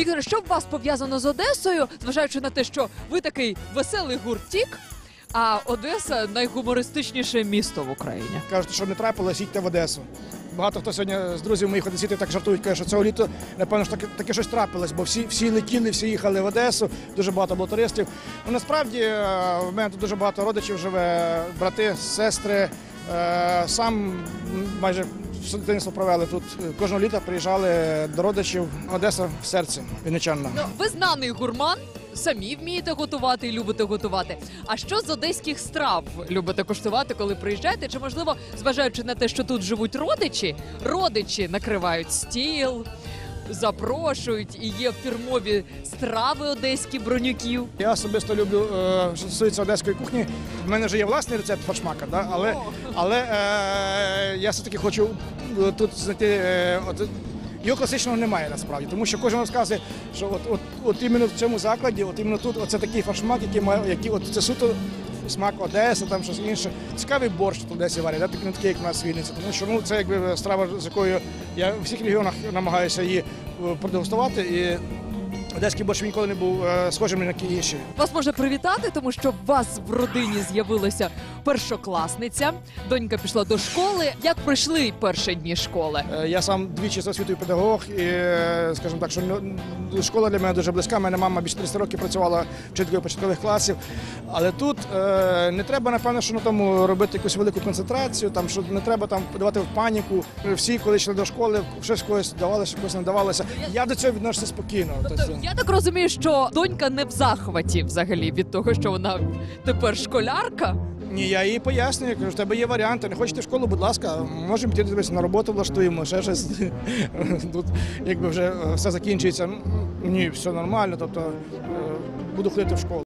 Віктор, що б вас пов'язано з Одесою, зважаючи на те, що ви такий веселий гуртік, а Одеса найгумористичніше місто в Україні. Кажуть, що не трапилось, їдьте в Одесу. Багато хто сьогодні з друзів моїх одеситів так жартують, кажуть, що цього літа, напевно, ж таке, таке щось трапилось, бо всі, всі летіли, всі їхали в Одесу, дуже багато було туристів. Ну, насправді, е, в мене тут дуже багато родичів живе, брати, сестри. Е, Сам майже все дитинство провели тут. Кожного літа приїжджали до родичів. Одеса в серці, вінничанна. Ну, ви знаний гурман, самі вмієте готувати і любите готувати. А що з одеських страв любите куштувати, коли приїжджаєте? Чи можливо, зважаючи на те, що тут живуть родичі, родичі накривають стіл, запрошують і є фірмові страви одеські бронюків. Я особисто люблю, е, що стосується одеської кухні. В мене вже є власний рецепт фаршмака, да? але, але е, я все-таки хочу е, тут знайти. Е, от, його класичного немає насправді, тому що кожен розказує, що от, от, от іменно в цьому закладі, от іменно тут, оце такий фаршмак, який має, який, от це суто смак Одеси, там щось інше. Цікавий борщ в Одесі варять, да? такий не такий, як у нас в Вінниці. Тому що ну, це якби страва, з якою я в всіх регіонах намагаюся її е, продегустувати. І одеський борщ ніколи не був схожим на які інші. Вас можна привітати, тому що в вас в родині з'явилася першокласниця. Донька пішла до школи. Як пройшли перші дні школи? Е, Я сам двічі за освітою педагог, і е, скажімо так, що школа для мене дуже близька. Мене мама більше 30 років працювала вчителькою початкових класів. Але тут е, не треба, напевно, що на тому робити якусь велику концентрацію, там що не треба там подавати в паніку. Всі, коли йшли до школи, щось когось давалося, когось не давалося. Я до цього відношуся спокійно. Тобто, я так розумію, що донька не в захваті взагалі від того, що вона тепер школярка. Ні, я їй пояснюю, кажу, в тебе є варіанти. Не хочете в школу, будь ласка, можемо піти дивитися на роботу, влаштуємо, ще щось. Тут якби вже все закінчується. Ні, все нормально, тобто е, буду ходити в школу.